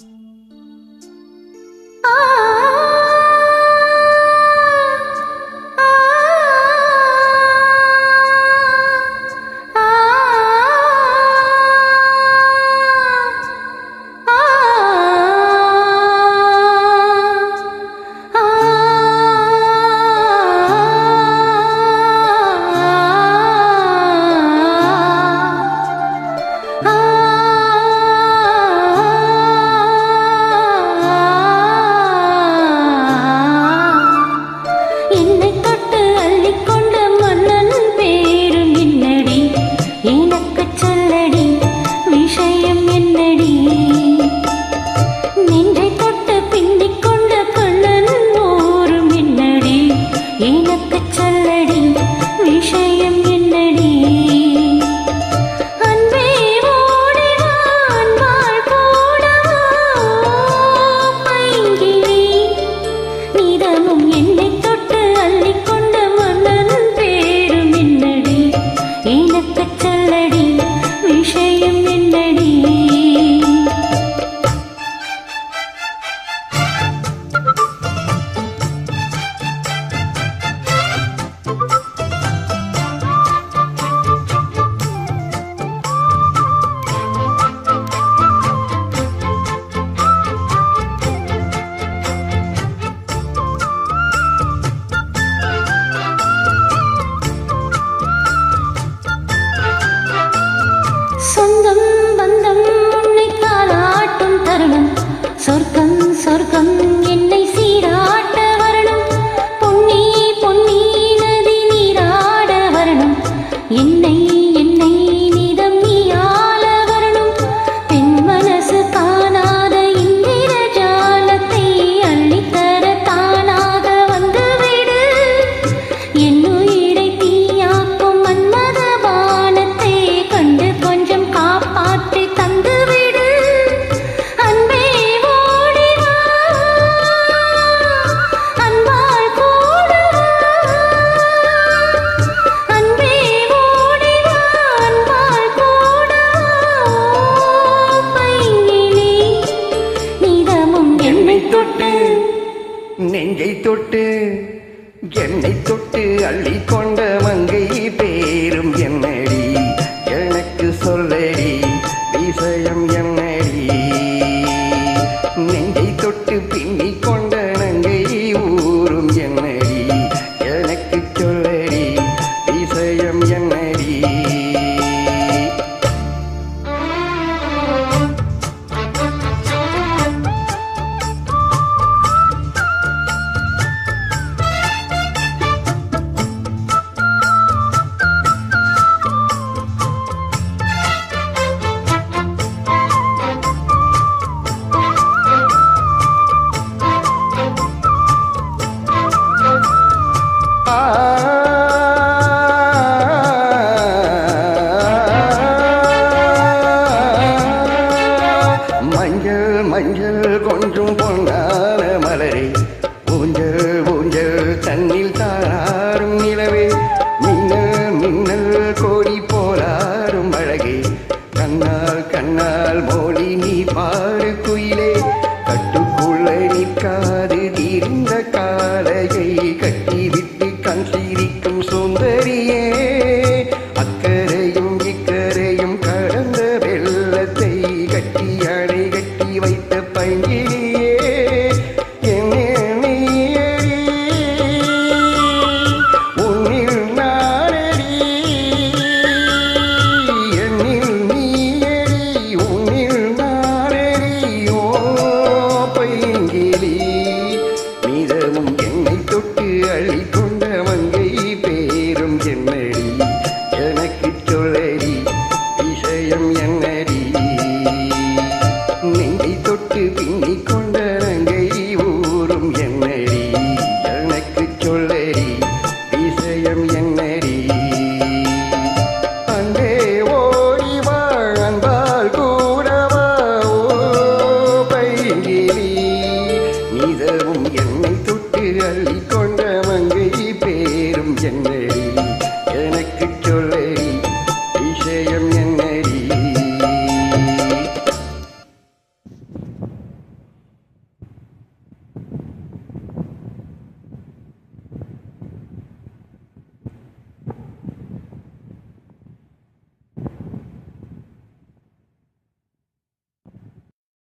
Música தொட்டு அள்ளி கொண்ட மங்கை போலாரும் நிலவே மின்னல் மின்னல் கோடி போலாரும் அழகே. கண்ணால் கண்ணால்